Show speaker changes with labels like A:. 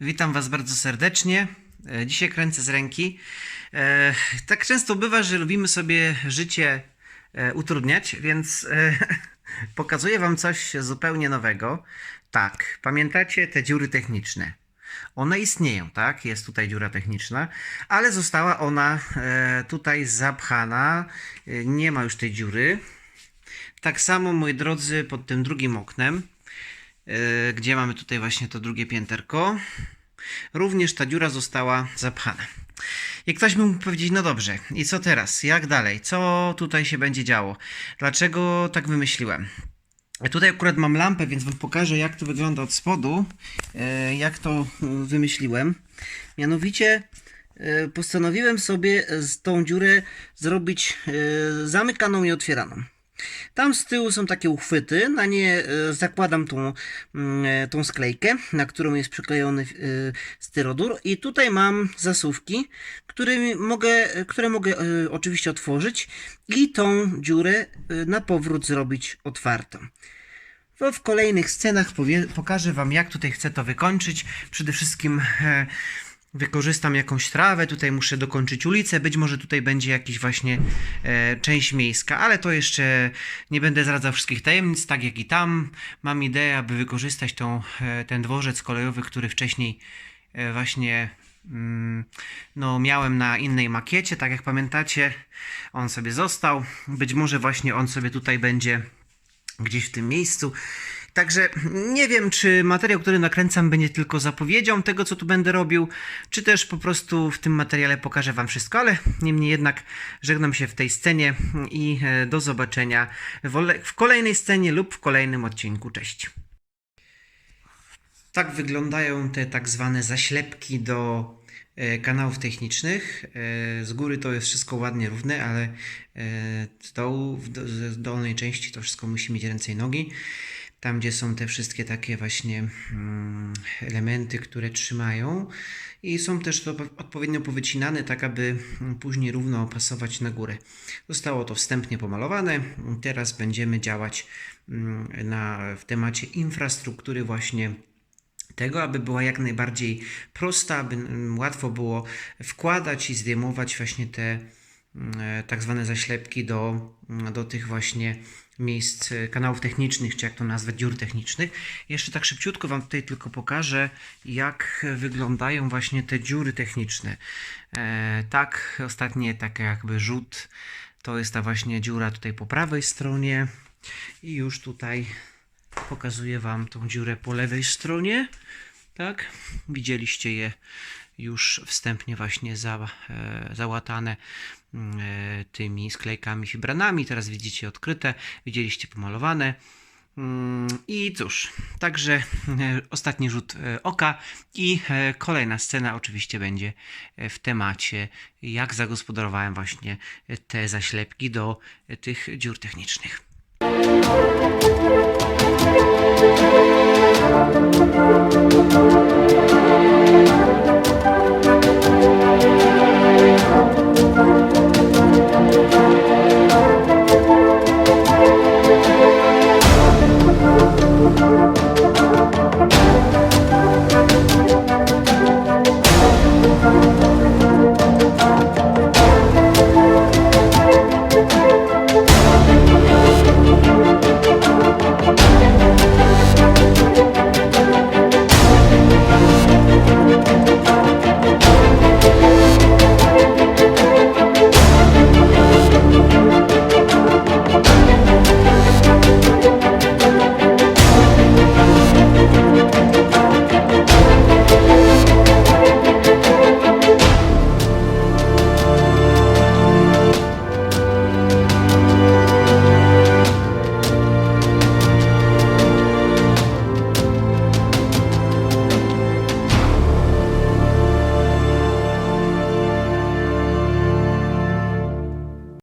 A: Witam Was bardzo serdecznie. E, Dzisiaj kręcę z ręki. E, Tak często bywa, że lubimy sobie życie e, utrudniać, więc pokazuję Wam coś zupełnie nowego. Tak, pamiętacie te dziury techniczne? One istnieją, tak? Jest tutaj dziura techniczna, ale została ona tutaj zapchana. Nie ma już tej dziury. Tak samo, moi drodzy, pod tym drugim oknem, gdzie mamy tutaj właśnie to drugie pięterko, również ta dziura została zapchana. I ktoś by mógł powiedzieć, no dobrze, i co teraz? Jak dalej? Co tutaj się będzie działo? Dlaczego tak wymyśliłem? Tutaj akurat mam lampę, więc wam pokażę, jak to wygląda od spodu, e, jak to e, wymyśliłem. Mianowicie e, postanowiłem sobie z tą dziurę zrobić e, zamykaną i otwieraną. Tam z tyłu są takie uchwyty, na nie e, zakładam tą, mm, e, tą sklejkę, na którą jest przyklejony e, styrodur i tutaj mam zasuwki, mogę, które mogę oczywiście otworzyć i tą dziurę na powrót zrobić otwartą. To w kolejnych scenach pokażę Wam, jak tutaj chcę to wykończyć. Przede wszystkim wykorzystam jakąś trawę, tutaj muszę dokończyć ulicę, być może tutaj będzie jakiś właśnie e, część miejska, ale to jeszcze nie będę zdradzał wszystkich tajemnic, tak jak i tam. Mam ideę, aby wykorzystać tą, e, ten dworzec kolejowy, który wcześniej e, właśnie mm, no, miałem na innej makiecie, tak jak pamiętacie, on sobie został. Być może właśnie on sobie tutaj będzie gdzieś w tym miejscu. Także nie wiem, czy materiał, który nakręcam, będzie tylko zapowiedzią tego, co tu będę robił, czy też po prostu w tym materiale pokażę Wam wszystko, ale niemniej jednak żegnam się w tej scenie i e, do zobaczenia w ole- w kolejnej scenie lub w kolejnym odcinku. Cześć. Tak wyglądają te tak zwane zaślepki do e, kanałów technicznych. E, Z góry to jest wszystko ładnie równe, ale z dołu, w dolnej części to wszystko musi mieć ręce i nogi. Tam, gdzie są te wszystkie takie właśnie mm, elementy, które trzymają i są też odpowiednio powycinane, tak aby mm, później równo opasować na górę. Zostało to wstępnie pomalowane. Teraz będziemy działać mm, na, w temacie infrastruktury właśnie tego, aby była jak najbardziej prosta, aby łatwo było wkładać i zdejmować właśnie te tak zwane zaślepki do, do tych właśnie miejsc e, kanałów technicznych, czy jak to nazwać, dziur technicznych. Jeszcze tak szybciutko Wam tutaj tylko pokażę, jak wyglądają właśnie te dziury techniczne. E, tak, ostatnie takie jakby rzut, to jest ta właśnie dziura tutaj po prawej stronie i już tutaj Pokazuję Wam tą dziurę po lewej stronie. Tak, widzieliście je już wstępnie właśnie za, e, załatane mm, e, tymi sklejkami fibranami. Teraz widzicie odkryte, widzieliście pomalowane. Mm, I cóż, także e, ostatni rzut oka i kolejna scena oczywiście będzie w temacie, jak zagospodarowałem właśnie te zaślepki do tych dziur technicznych.